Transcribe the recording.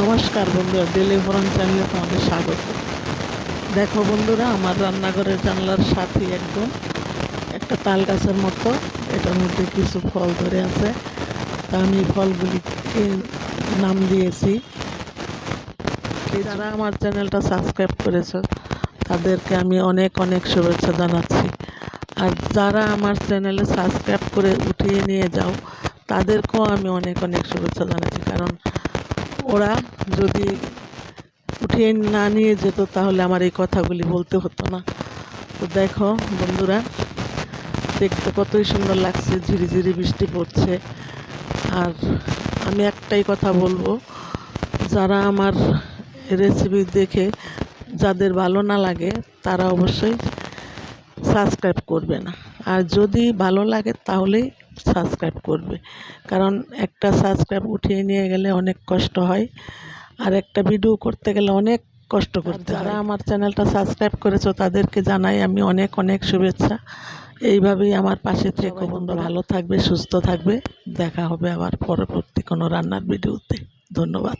নমস্কার বন্ধুরা, ডেলি ফোরান চ্যানেলে তোমাদের স্বাগত। দেখো বন্ধুরা, আমার রান্নাঘরের জানলার সাথে একদম একটা তাল গাছের মতো। এটার মধ্যে কিছু ফল ধরে আছে। তা আমি ফলগুলিকে নাম দিয়েছি। যারা আমার চ্যানেলটা সাবস্ক্রাইব করেছ, তাদেরকে আমি অনেক অনেক শুভেচ্ছা জানাচ্ছি। আর যারা আমার চ্যানেলে সাবস্ক্রাইব করে উঠিয়ে নিয়ে যাও, তাদেরকেও আমি অনেক অনেক শুভেচ্ছা জানাচ্ছি। কারণ ওরা যদি উঠিয়ে না নিয়ে যেত, তাহলে আমার এই কথাগুলি বলতে হতো না। তো দেখো বন্ধুরা, দেখতে কতই সুন্দর লাগছে, ঝিরিঝিরি বৃষ্টি পড়ছে। আর আমি একটাই কথা বলব, যারা আমার রেসিপি দেখে যাদের ভালো না লাগে, তারা অবশ্যই সাবস্ক্রাইব করবে না। আর যদি ভালো লাগে, তাহলেই সাবস্ক্রাইব করবে। কারণ একটা সাবস্ক্রাইব উঠিয়ে নিয়ে গেলে অনেক কষ্ট হয়। আর একটা ভিডিও করতে গেলে অনেক কষ্ট করতে যারা আমার চ্যানেলটা সাবস্ক্রাইব করেছ তাদেরকে জানাই আমি অনেক অনেক শুভেচ্ছা। এইভাবেই আমার পাশে থেকে বন্ধু ভালো থাকবে সুস্থ থাকবে। দেখা হবে আবার পরবর্তী কোনো রান্নার ভিডিওতে। ধন্যবাদ।